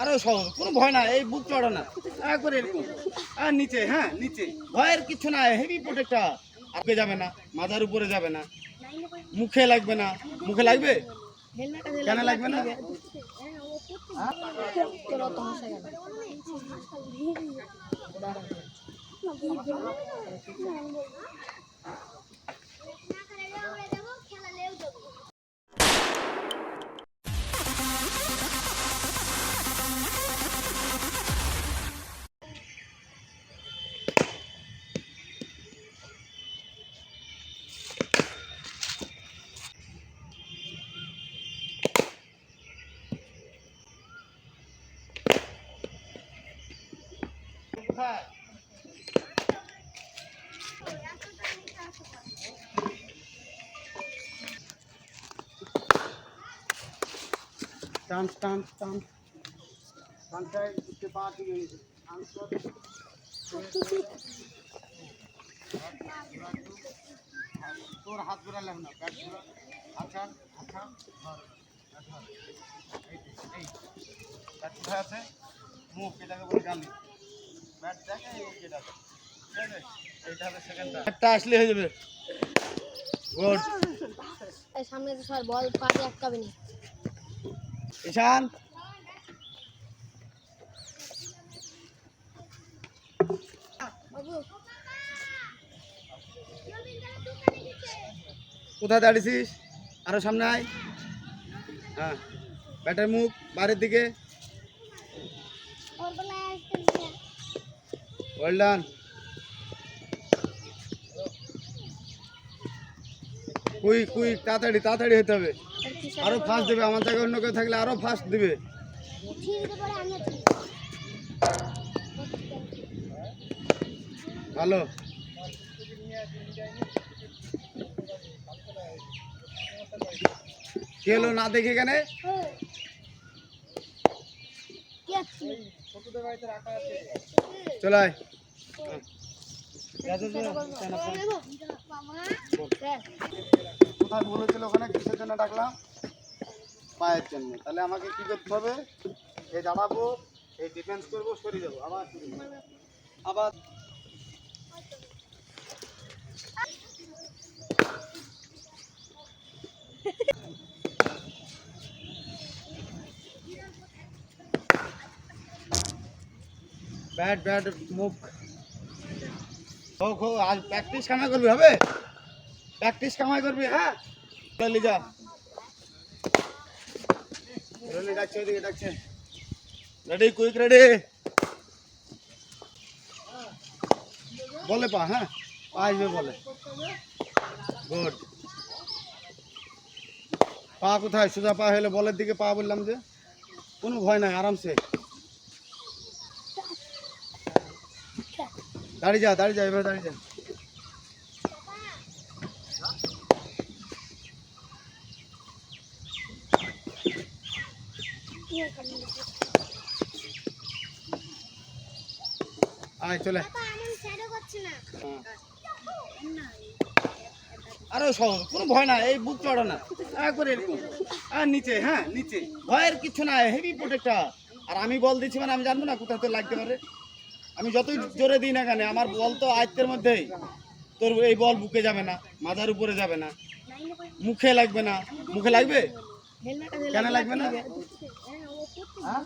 আরও সহজ কোনো ভয় না, এই বুক চড়া না। এরকম। আর নিচে হ্যাঁ নিচে। ভয়ের কিছু না হেভি প্রোটেক্টর আপে যাবে না, মাথার উপরে যাবে না। মুখে লাগবে না। মুখে লাগবে? কেন লাগবে না? তোর কোথায় টান টান টান টানটায় উঠতে পা থেকে টান কর। তোর হাত ঘোরালাম না ব্যাট ঘোরা আচ্ছা আচ্ছা ধর ব্যাট ধর এই যে, এই ব্যাট কোথায় আছে মুখ এটাকে বলে গালি ব্যাটটা আসলে হয়ে যাবে। গুড সামনে তো স্যার বল পাশে আটকাবে না ঈশান। কোথায় দাঁড়িয়েছিস? আরও সামনে আয়। হ্যাঁ ব্যাটের মুখ বাইরের দিকে। ওয়েল ডান কুইক কুইক তাড়াতাড়ি তাড়াতাড়ি হতে হবে। আরও ফাস্ট দেবে, আমার জায়গায় অন্য কেউ থাকলে আরও ফাস্ট দিবে। ভালো। কি হলো না দেখে কেন কি আছে চলে আয়। মামা স্যার কোথায় বলেছিল ওখানে? কিসের জন্য ডাকলাম? পায়ের জন্য। তাহলে আমাকে কি করতে হবে? এই দাঁড়াবো এই ডিফেন্স করব সরে যাব আবার। আবার। ব্যাট ব্যাট মুখ হোক হোক আজ প্র্যাকটিস কামাই করবি হবে প্র্যাকটিস কামাই করবি হ্যাঁ চলে যা রনি ডাকছে ওইদিকে ডাকছে রেডি কুইক রেডি বলে পা হ্যাঁ পা আসবে বলে গুড পা কোথায় সোজা পা হলে বলের দিকে পা বললাম যে কোনো ভয় নাই আরামসে দাঁড়িয়ে যা দাঁড়িয়ে যা এবার দাঁড়িয়ে যা। আয় চলে। আরও সহজ কোনো ভয় না এই বুক চড়া না। এরকম আর নিচে হ্যাঁ নিচে। ভয়ের কিছু না হেভি প্রোটেক্টর আর আমি বল দিচ্ছি মানে আমি জানব না কোথায় তোর লাগতে পারে। আমি যতই জোরে দিই না কেন, আমার বল তো আয়ত্তের মধ্যেই। তোর এই বল বুকে যাবে না, মাথার উপরে যাবে না। মুখে লাগবে না। মুখে লাগবে? কেন লাগবে না? হ্যাঁ?